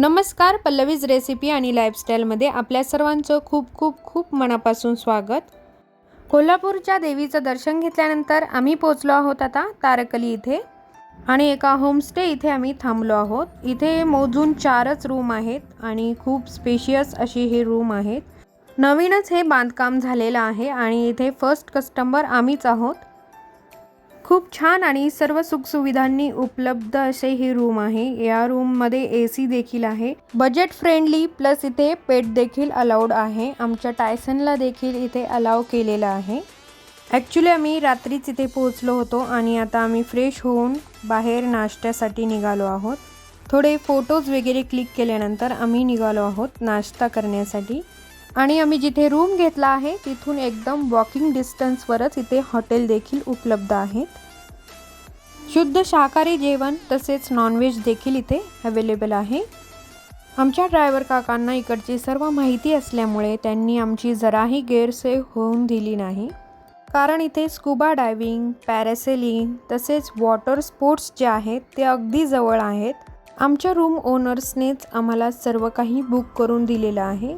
नमस्कार पल्लवीज रेसिपी आणि लाईफस्टाईलमध्ये आपल्या सर्वांचं खूप खूप खूप मनापासून स्वागत. कोल्हापूरच्या देवीचं दर्शन घेतल्यानंतर आम्ही पोचलो आहोत आता तारकली इथे. आणि एका होमस्टे इथे आम्ही थांबलो आहोत. इथे मोजून चारच रूम आहेत आणि खूप स्पेशियस अशी हे रूम आहेत. नवीनच हे बांधकाम झालेलं आहे आणि इथे फर्स्ट कस्टमर आम्हीच आहोत. खूप छान आणि सर्व सुखसुविधांनी उपलब्ध असे ही रूम आहे. या रूममध्ये ए सी देखील आहे. बजेट फ्रेंडली प्लस इथे पेट देखील अलाउड आहे. आमच्या टायसनला देखील इथे अलाव केलेलं आहे. ॲक्च्युली आम्ही रात्रीच इथे पोहोचलो होतो आणि आता आम्ही फ्रेश होऊन बाहेर नाश्त्यासाठी निघालो आहोत. थोडे फोटोज वगैरे क्लिक केल्यानंतर आम्ही निघालो आहोत नाश्ता करण्यासाठी. आणि आम्ही जिथे रूम घेतला आहे तिथून एकदम वॉकिंग डिस्टन्सवरच इथे हॉटेल देखील उपलब्ध आहेत. शुद्ध शाकाहारी जेवण तसेच नॉनव्हेज देखील इथे अवेलेबल आहे. आमच्या ड्रायव्हर काकांना इकडची सर्व माहिती असल्यामुळे त्यांनी आमची जराही गैरसोय होऊन दिली नाही. कारण इथे स्कुबा डायव्हिंग पॅरासेलिंग तसेच वॉटर स्पोर्ट्स जे आहेत ते अगदी जवळ आहेत. आमच्या रूम ओनर्सनेच आम्हाला सर्व काही बुक करून दिलेलं आहे.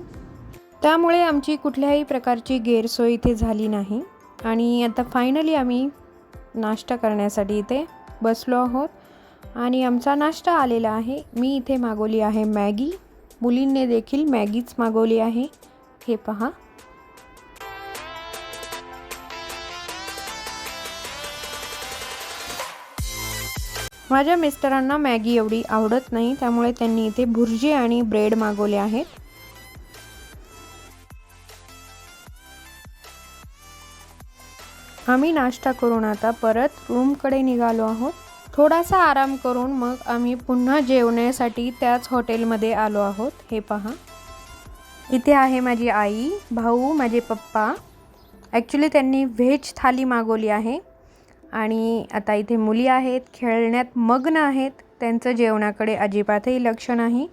त्यामुळे आमची कुठल्याही प्रकारची गैरसोय इथे झाली नाही. आणि आता फायनली आम्ही नाश्ता करण्यासाठी इथे बसलो आहोत. आणि आमचा नाश्ता आलेला आहे. मी इथे मागवली आहे मॅगी. मुलींनी देखील मॅगीच मागवली आहे. हे पहा. माझ्या मिस्टरांना मॅगी एवढी आवडत नाही. त्यामुळे त्यांनी इथे भुर्जी आणि ब्रेड मागवले आहेत. आम्ही नाश्ता करून आता परत रूमकडे निघालो आहोत. थोडासा आराम करून मग आम्ही पुन्हा जेवण्यासाठी त्याच हॉटेलमध्ये आलो आहोत. हे पहा. इथे आहे माझी आई भाऊ माझे पप्पा. ॲक्च्युली त्यांनी व्हेज थाली मागवली आहे. आणि आता इथे मुली आहेत खेळण्यात मग्न आहेत. त्यांचं जेवणाकडे अजिबातही लक्ष नाही.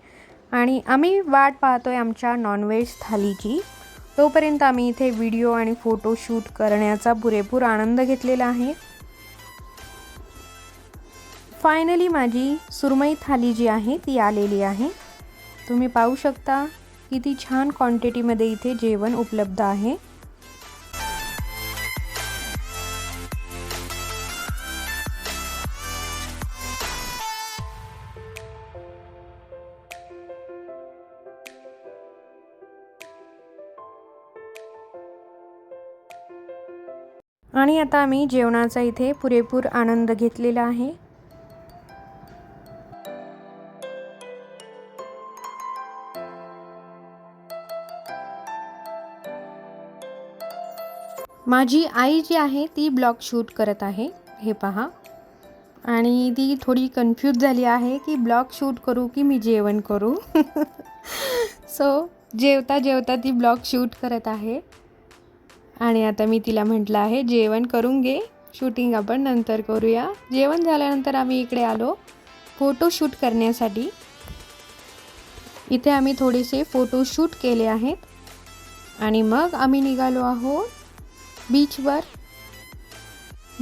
आणि आम्ही वाट पाहतोय आमच्या नॉनव्हेज थालीची. तोपर्यंत आम्ही इथे व्हिडिओ आणि फोटो शूट करण्याचा पुरेपूर आनंद घेतलेला आहे. फायनली माझी सुरमई थाली जी आहे ती आलेली आहे. तुम्ही पाहू शकता किती छान क्वांटिटीमध्ये इथे जेवण उपलब्ध आहे. आणि आता आम्ही जेवणाचा इथे पुरेपूर आनंद घेतलेला आहे. माझी आई जी आहे ती ब्लॉग शूट करत आहे. हे पहा. आणि ती थोडी कन्फ्यूज झाली आहे की ब्लॉग शूट करू की मी जेवण करू. सो जेवता जेवता ती ब्लॉग शूट करत आहे. आणि आता मी तिला म्हटलं आहे जेवण करून घे. शूटिंग आपण नंतर करूया. जेवण झाल्यानंतर आम्ही इकडे आलो फोटोशूट करण्यासाठी. इथे आम्ही थोडेसे फोटोशूट केले आहेत. आणि मग आम्ही निघालो आहोत बीचवर.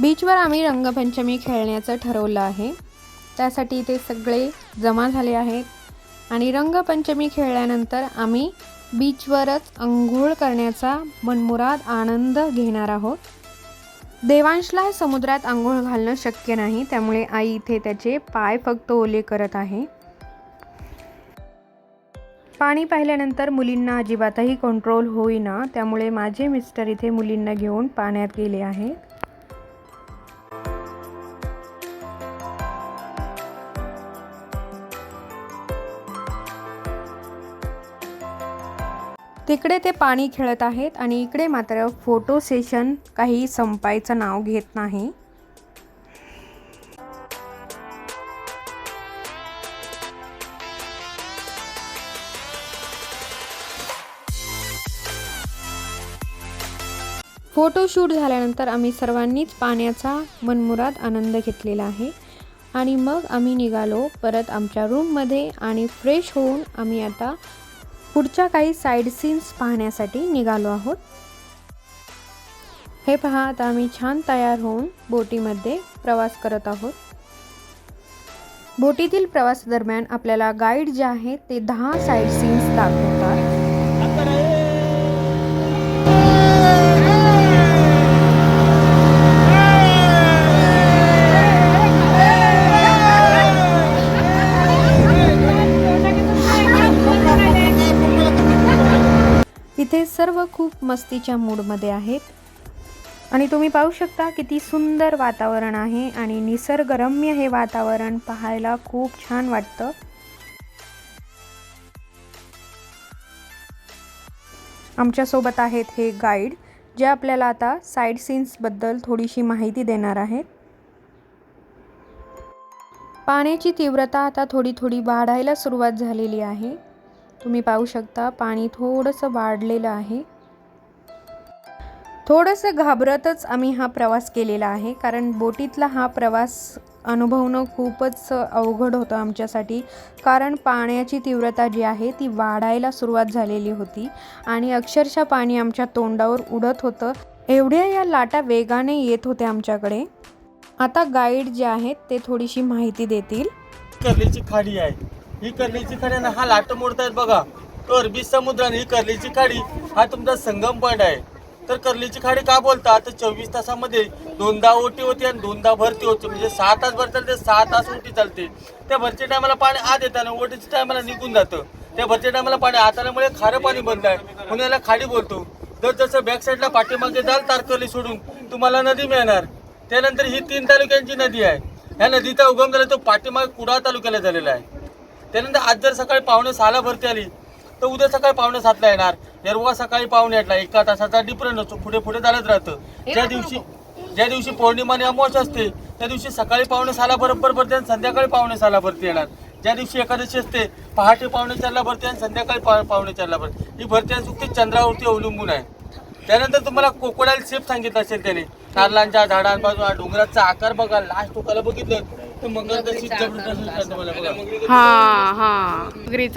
बीचवर आम्ही रंगपंचमी खेळण्याचं ठरवलं आहे. त्यासाठी इथे सगळे जमा झाले आहेत. आणि रंगपंचमी खेळल्यानंतर आम्ही बीचवरच अंघोळ करण्याचा मनमुराद आनंद घेणार आहोत. देवांशला समुद्रात आंघोळ घालणं शक्य नाही त्यामुळे आई इथे त्याचे पाय फक्त ओले करत आहे. पाणी पाहिल्यानंतर मुलींना अजिबातही कंट्रोल होईना त्यामुळे माझे मिस्टर इथे मुलींना घेऊन पाण्यात गेले आहेत. तिकडे ते पाणी खेळत आहेत आणि इकडे मात्र फोटो सेशन काही संपायचं नाव घेत नाही. फोटोशूट झाल्यानंतर आम्ही सर्वांनीच पाण्याचा मनमुराद आनंद घेतलेला आहे. आणि मग आम्ही निघालो परत आमच्या रूममध्ये आणि फ्रेश होऊन आम्ही आता पुढच्या काही साईड सीन्स पाहण्यासाठी निघालो आहोत. हे पहा आता आम्ही छान तयार होऊन बोटीमध्ये प्रवास करत आहोत. बोटीतील प्रवासादरम्यान आपल्याला गाईड जे आहे ते दहा साईड सीन्स दाखवतात. खूप मस्तीच्या मूडमध्ये आहेत. आणि तुम्ही पाहू शकता किती सुंदर वातावरण आहे आणि निसर्गरम्य हे वातावरण पाहायला खूप छान वाटतं. आमच्यासोबत आहेत हे गाईड जे आपल्याला आता साईड सीन्सबद्दल थोडीशी माहिती देणार आहेत. पाण्याची तीव्रता आता थोडी थोडी वाढायला सुरुवात झालेली आहे. तुम्ही पाहू शकता पाणी थोडंसं वाढलेलं आहे. थोडंसं घाबरतच आम्ही हा प्रवास केलेला आहे कारण बोटीतला हा प्रवास अनुभवणं खूपच अवघड होतं आमच्यासाठी कारण पाण्याची तीव्रता जी आहे ती वाढायला सुरुवात झालेली होती आणि अक्षरशः पाणी आमच्या तोंडावर उडत होतं. एवढ्या या लाटा वेगाने येत होत्या आमच्याकडे. आता गाईड जे आहेत ते थोडीशी माहिती देतील. कर्लीची खाडी आहे. ही कर्लीची खाडी हा लाट मोडतायत बघा. तो अरबी समुद्र आणि ही कर्लीची खाडी हा तुमचा संगम पॉईंट आहे. तर कर्लीची खाडी का बोलतात? तर चोवीस तासामध्ये दोनदा ओटी होती आणि दोनदा भरती होती. म्हणजे सहा तास भर चालते सहा तास ओटी चालते. त्या भरच्या टायमाला पाणी आत येतं आणि ओटीच्या टायमाला निघून जातं. त्या भरच्या टायमाला पाणी आत आल्यामुळे खारं पाणी बंद आहे. म्हणून याला खाडी बोलतो. जर जसं बॅक साईडला पाठीमागे जाल तारकर्ली सोडून तुम्हाला नदी मिळणार. त्यानंतर ही तीन तालुक्यांची नदी आहे. ह्या नदीचा उगम झाला तो पाठीमागे कुडाळ तालुक्याला झालेला आहे. त्यानंतर आज जर सकाळी पावणे सहाला भरती आली तर उद्या सकाळी पावणे सातला येणार. यरवा सकाळी पावणे आठला एका तासाचा डिफरंट असतो पुढे पुढे चालत राहतं. ज्या दिवशी ज्या दिवशी पौर्णिमा आणि अमावस असते त्या दिवशी सकाळी पावणे सहाला बरोबर भरते आणि संध्याकाळी पावणे सहाला भरती येणार. ज्या दिवशी एकादशी असते पहाटे पावणे चारला भरते आणि संध्याकाळी पा पावणे चारला भरते. ही भरती आणि चंद्रावरती अवलंबून आहे. त्यानंतर तुम्हाला कोकोडाईल शेप सांगितलं असेल त्याने. कारलांच्या झाडांपासून हा डोंगराचा आकार बघा. लास्ट टोकाला बघितलं. तर दिसतात तुम्हाला बघा. हा हा.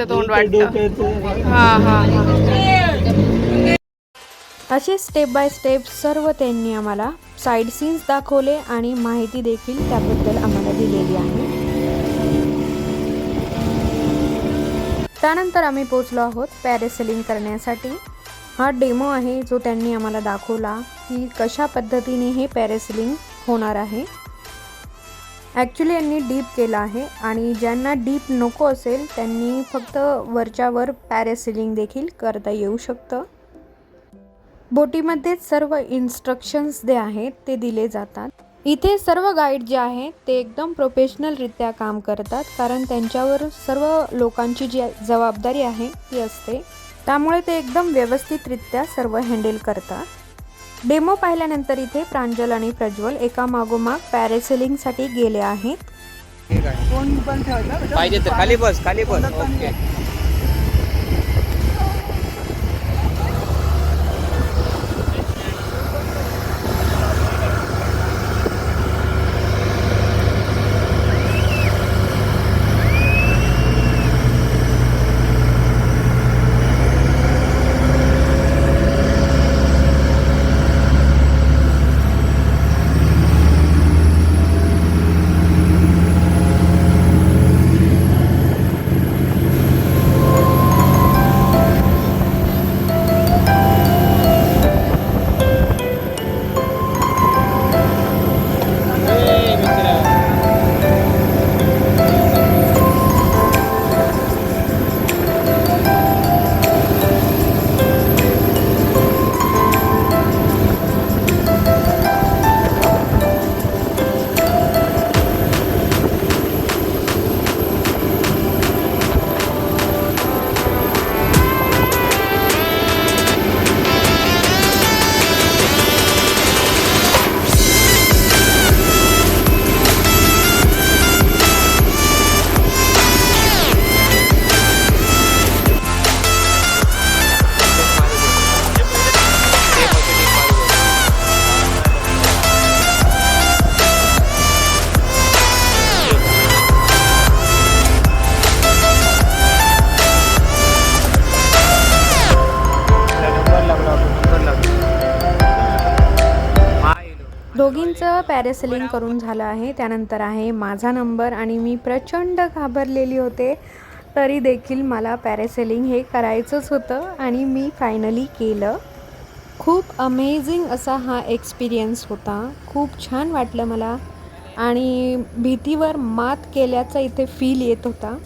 तोंड वाटतं. हा हा. असे स्टेप बाय स्टेप सर्व त्यांनी आम्हाला साईड सीन्स दाखवले आणि माहिती देखील त्याबद्दल आम्हाला दिलेली आहे. त्यानंतर आम्ही पोचलो आहोत पॅरेसेलिंग करण्यासाठी. हा डेमो आहे जो त्यांनी आम्हाला दाखवला की कशा पद्धतीने हे पॅरेसेलिंग होणार आहे. ॲक्च्युली यांनी डीप केलं आहे आणि ज्यांना डीप नको असेल त्यांनी फक्त वरच्यावर पॅरेसेलिंग देखील करता येऊ शकतं. बोटीमध्ये सर्व इन्स्ट्रक्शन्स जे आहेत ते दिले जातात. इथे सर्व गाईड जे आहेत ते एकदम प्रोफेशनलरित्या काम करतात कारण त्यांच्यावर सर्व लोकांची जी जबाबदारी आहे ती असते. त्यामुळे ते एकदम व्यवस्थितरित्या सर्व हँडल करतात. डेमो पाहिल्यानंतर इथे प्रांजल आणि प्रज्वल एका मागोमाग पॅरेसेलिंगसाठी गेले आहेत. पाहिजे तर खाली बस खाली बस. ओके. पॅरेसेलिंग करून झालं आहे. त्यानंतर आहे माझा नंबर आणि मी प्रचंड घाबरलेली होते. तरी देखील मला पॅरेसेलिंग हे करायचंच होतं आणि मी फायनली केलं. खूप अमेझिंग असा हा एक्सपिरियन्स होता. खूप छान वाटलं मला. आणि भीतीवर मात केल्याचा इथे फील येत होता.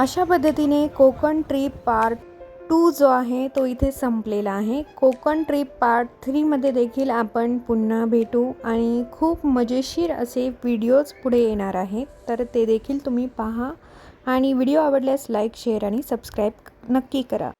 अशा पद्धतीने कोकण ट्रिप पार्ट टू जो आहे तो इथे संपलेला आहे. कोकण ट्रिप पार्ट थ्रीमध्ये देखील आपण पुन्हा भेटू आणि खूप मजेशीर असे व्हिडिओज पुढे येणार आहेत तर ते देखील तुम्ही पहा आणि व्हिडिओ आवडल्यास लाईक शेअर आणि सबस्क्राईब नक्की करा.